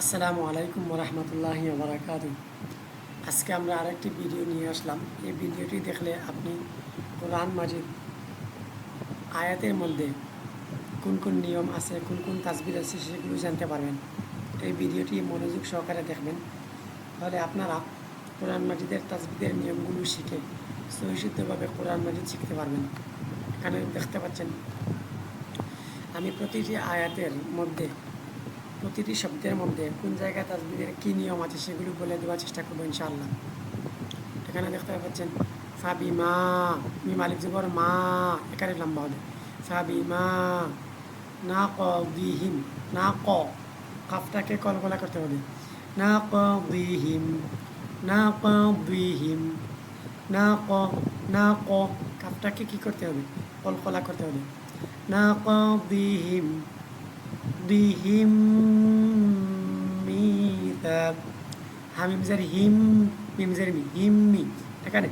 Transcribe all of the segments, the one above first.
আসসালামু আলাইকুম রহমতুল্লাহি বারাকাত আজকে আমরা আরেকটি ভিডিও নিয়ে আসলাম। এই ভিডিওটি দেখলে আপনি কোরআন মাজিদ আয়াতের মধ্যে কোন কোন নিয়ম আছে, কোন কোন তাজবির আছে সেগুলো জানতে পারবেন। এই ভিডিওটি মনোযোগ সহকারে দেখবেন। তাহলে আপনারা কোরআন মাজিদের তাজবিদের নিয়মগুলো শিখে সহিশুদ্ধভাবে কোরআন মাজিদ শিখতে পারবেন। এখানে দেখতে পাচ্ছেন, আমি প্রতিটি আয়াতের মধ্যে প্রতিটি শব্দের মধ্যে কোন জায়গায় তাসবিদের কী নিয়ম আছে সেগুলো বলে দেওয়ার চেষ্টা করব ইনশাআল্লাহ। এখানে দেখতে পাচ্ছেন ফাবি মা মি মালিক জবর মা, এখানে লম্বা হবে। ফাবি মা না ক না ক কাফটাকে কলকলা করতে হবে। না ক না ক না ক না ক কাফটাকে কী করতে হবে? কলকলা করতে হবে। না ক দিহিম মিতাব হামিম জার হিম মিম জার মি হিম্মি এখানে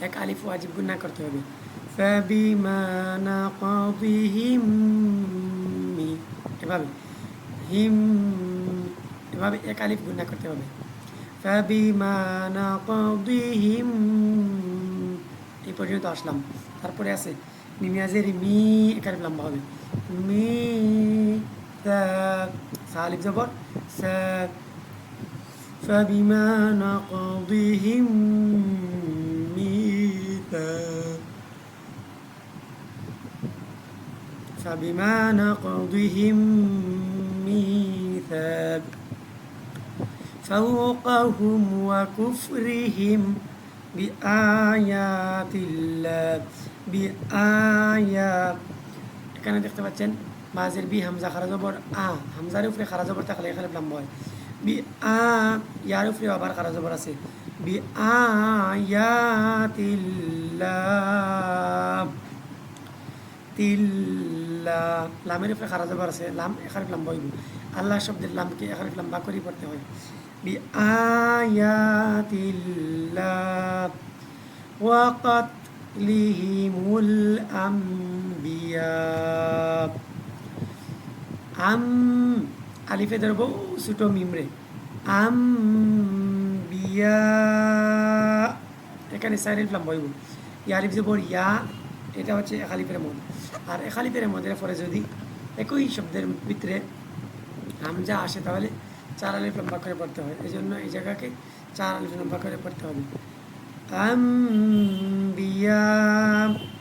এক আলিফ ওয়াজিব গুন্না করতে হবে নাকাদিহিম মি এভাবে হিম এভাবে এক আলিফ গুন্না করতে হবে ফাবিমা নাকাদিহিম এই পর্যন্ত আসলাম তারপরে আছে মিমিয়াজের মি এখানে লম্বা হবে ميثاق سالب زبر ساق فبما نقضهم ميثاق. فبما نقضهم ميثاق. فوقهم وكفرهم بآيات الله بآيات এখানে দেখতে পাচ্ছেন। মাঝের বি হামজা খারা জবর আ, হামজার উপরে খারা জবর থাকলে এখানে লম্বা হয়। বি, আ, ইয়ার উপরে আবার খারা জবর আছে। বি আয়াতিল্লাহ তিল্লা লামের উপরে খারা জবর আছে। লাম এখানে লম্বা হইব। আল্লাহ শব্দের লামকে এখানে লম্বা করে পড়তে হয়। বি আয়াতিল্লাহ ওয়াকাতলিহিমুল আম্বিয়া আম আলিফে ধরবো ছোটো মিমরে আম বিয়া এখানে সাইড আলিফ লম্বা হইব ইয়া আলিফ যে বড় ইয়া এটা হচ্ছে একালিফের মদ আর একালিফের মদের পরে যদি একই শব্দের ভিতরে হামজা আসে তাহলে চার আলিফ লম্বা করে পড়তে হয় এই জন্য এই জায়গাকে চার আলিফ লম্বা করে পড়তে হবে আম বিয়া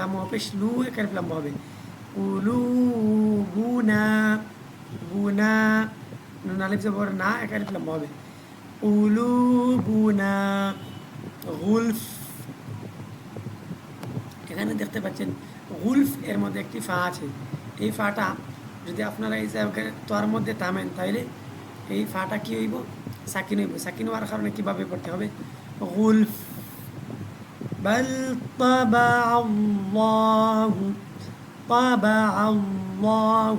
লাম পেশ লু এখানে লম্বা হবে কুলুবুনা বুনা নুন আলিফ জবর না এক আলিফ লম্বা হবে কুলুবুনা গুলফ এখানে দেখতে পাচ্ছেন গুলফ এর মধ্যে একটি ফা আছে এই ফাটা যদি আপনারা এই তোয়ার মধ্যে থামেন তাহলে এই ফাটা কি হইব সাকিন হইব সাকিন হওয়ার কারণে কীভাবে পড়তে হবে গুলফ بل طبع الله طبع الله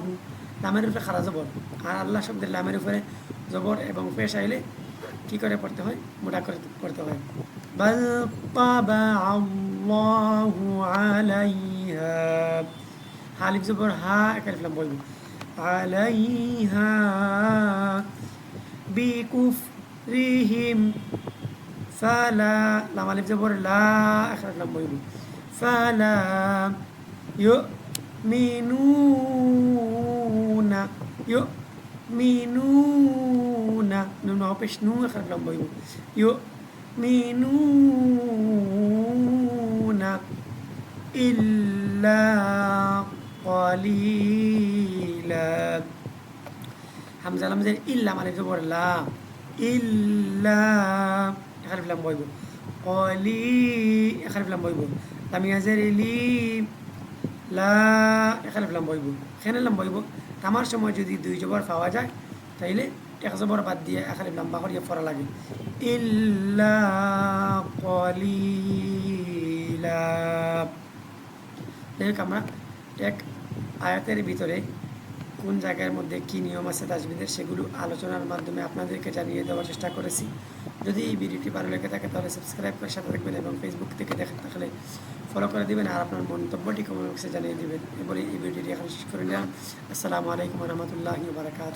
লামের উপরে খারা জবর আর আল্লাহ শব্দের লামের উপরে জবর এবং পেশ আইলে কি করে পড়তে হয় মোটা করে পড়তে হয় بل طبع الله عليها হালিফ জবর হা একালিফ লাম বলবো عليها بكفرهم فلا لا ما الف زبر لا اخرج لام بيبي فلا يؤمنون يؤمنون. نو نو بيش نون اخرت لام بيبي يؤمنون إلا قليلا. حمزة لمزة إلا ما الف زبر لا إلا এখানে লম্বা হইব কলি এখানে লম্বা হইব লামিয়াজের লি লা এখানে লম্বা হইব এখানে লম্বা হইব তামার সময় যদি দুই জবর পাওয়া যায়, তাইলে এক জবর বাদ দিয়ে এখানে লম্বা করিয়ে পড়া লাগে। ইল্লা কলিলা। যাই আমরা এক আয়াতের ভিতরে কোন জায়গার মধ্যে কী নিয়ম আছে, তাজবিদের সেগুলো আলোচনার মাধ্যমে আপনাদেরকে জানিয়ে দেওয়ার চেষ্টা করেছি। যদি এই ভিডিওটি ভালো লেগে থাকে তাহলে সাবস্ক্রাইব করে সাথে থাকবেন এবং ফেসবুক থেকে দেখে থাকলে ফলো করে দেবেন আর আপনার মন্তব্যটি কমেন্ট বক্সে জানিয়ে দেবেন। এবং এই ভিডিওটি এখন শেষ করে নিলাম। আসসালামু আলাইকুম রহমতুল্লাহ বারাকাত